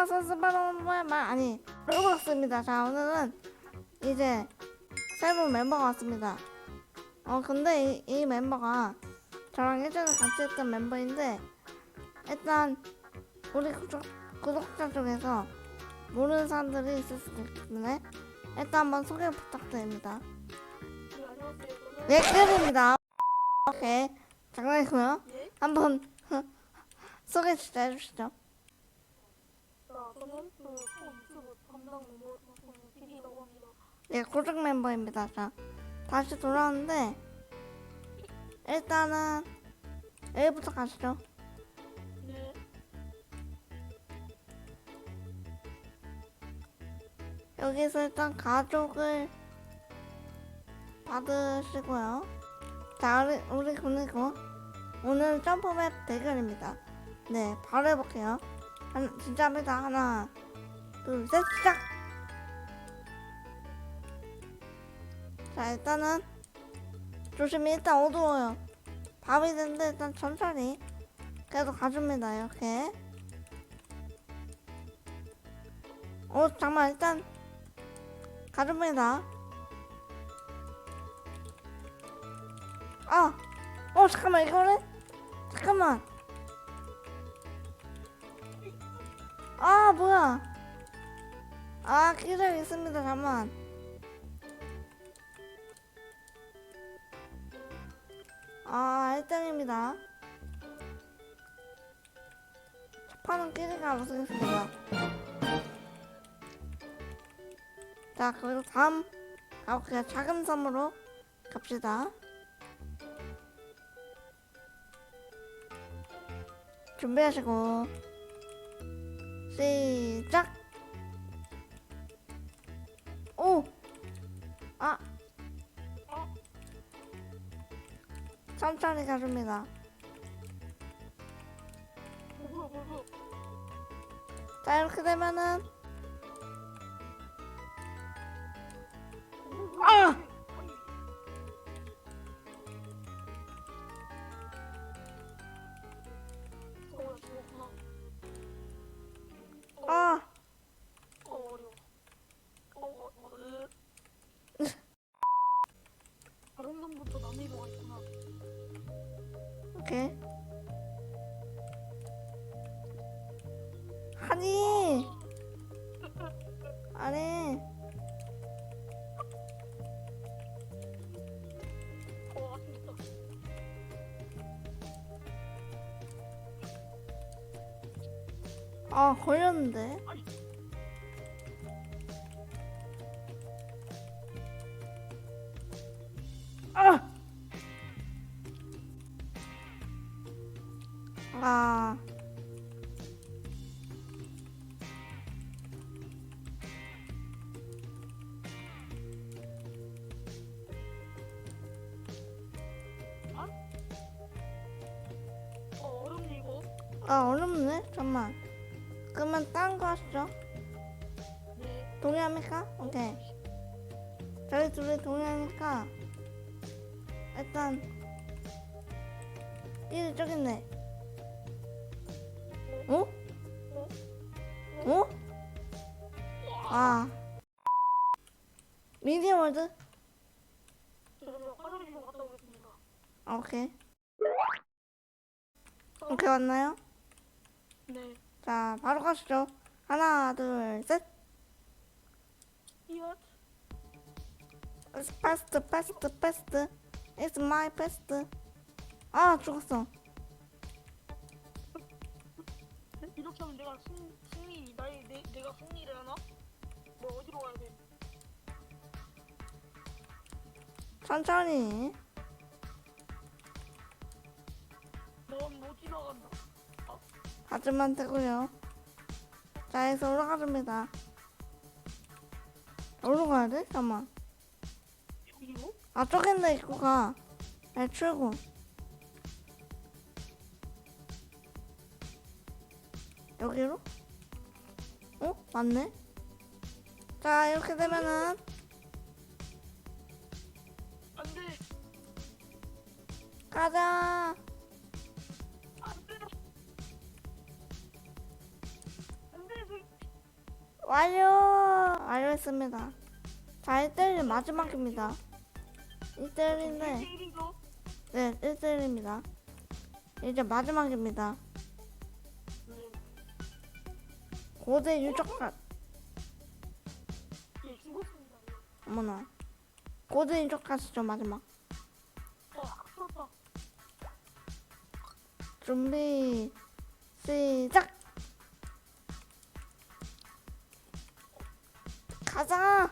안녕하세요 말 아니 로블록스입니다. 자 오늘은 이제 새로운 멤버가 왔습니다. 어 근데 이, 이 멤버가 저랑 예전에 같이 했던 멤버인데 일단 우리 구독, 구독자 중에서 모르는 사람들이 있을 수도 있기 때문에 일단 한번 소개 부탁드립니다. 네. 저는 네 오케이. 장난이고요. 예? 한번 소개 진짜 해주시죠. 자, 저는 그 유튜브 담당 PD라고 합니다. 네, 고정 멤버입니다. 자, 다시 돌아왔는데 일단은 A부터 가시죠. 네. 여기서 일단 가족을 받으시고요. 자, 우리, 우리 그리고 오늘 점프맵 대결입니다. 네, 바로 해볼게요. 진짜 합니다. 하나, 둘, 셋, 시작! 자, 일단은 조심히 일단 어두워요. 밤이 됐는데 일단 천천히 계속 가줍니다. 이렇게. 어, 잠깐만, 일단 가줍니다. 아, 어 잠깐만 이거는 잠깐만. 아 뭐야? 아 기다려 있습니다. 잠만. 아 1등입니다. 첫 판은 끼리가 우승했습니다. 자 그리고 다음 가볼게요. 작은 섬으로 갑시다. 준비하시고 시작. 오, 아, 어? 천천히 가줍니다. 자 이렇게 되면은 아니, 어, 아쉽다. 아 걸렸는데. 아, 아. 아 어렵네. 잠만. 그러면 딴 거 하시죠. 네. 동의합니까? 오케이. 저희 둘이 동의하니까 일단 일 저기 있네. 어? 어? 아. 미디어월드? 오케이. 오케이 왔나요? 네. 자 바로 가시죠. 하나 둘 셋. 이엇. It's fast, fast, fast. It's my fast. 아 죽었어. 이렇게 하면 내가 승, 승리, 나의, 내, 내가 승리를 하나? 뭐, 어디로 가야 돼? 천천히. 넌못 지나간다. 가지만 되고요. 자, 여기서 올라가줍니다. 어디로 가야 돼? 잠깐만. 여기로? 아, 저긴데 입고 가. 네, 출구. 여기로? 어? 맞네? 자, 이렇게 되면은 안 돼. 가자. 완료! 완료했습니다. 자, 1대1 마지막입니다. 1대1인데, 1대1이죠? 네, 1대1입니다. 이제 마지막입니다. 네. 고대 유적가, 예, 죽었습니다. 어머나. 고대 유적가시죠, 마지막. 와, 학살다. 준비, 시작! 가자!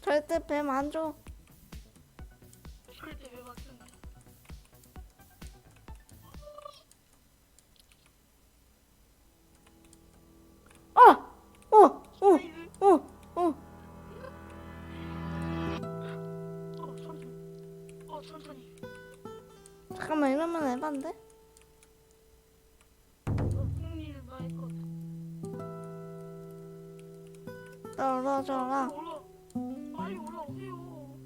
절대 뱀 안 줘. 절대 왜 맞춘다. 어! 어! 어! 어! 어! 어, 천천히. 어, 천천히. 잠깐만, 이러면 에반데? 떨어져라. 올라. 빨리 올라오세요.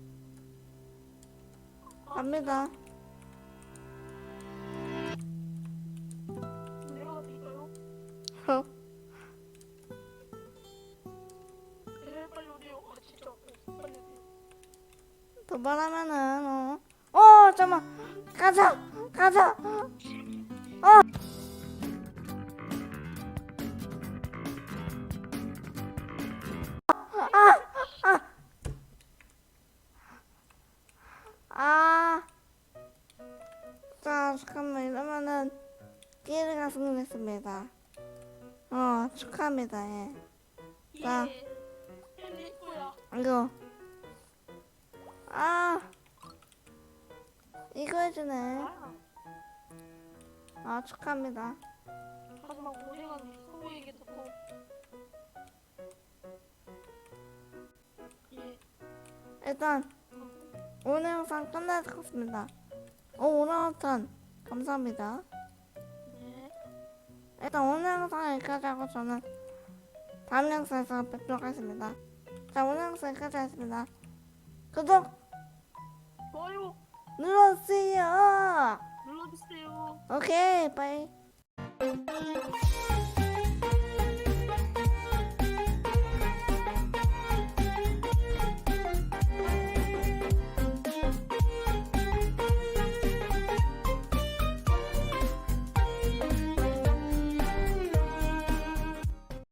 갑니다. 도발하면은, 어. 어, 잠깐만. 가자! 가자! 승리했습니다. 어, 축하합니다, 예. 자. 예. 내 거야. 이거. 아! 이거 해주네. 아, 아, 축하합니다. 하지만 고생한 성우에게 듣고. 예. 일단, 오늘 영상 것 같습니다. 어, 오늘 영상 감사합니다. 네. 일단 오늘 영상 여기까지 하고 저는 다음 영상에서 뵙도록 하겠습니다. 자, 오늘 영상 여기까지 하겠습니다. 구독 좋아요 눌러주세요. 눌러주세요. 오케이, 빠이. 예.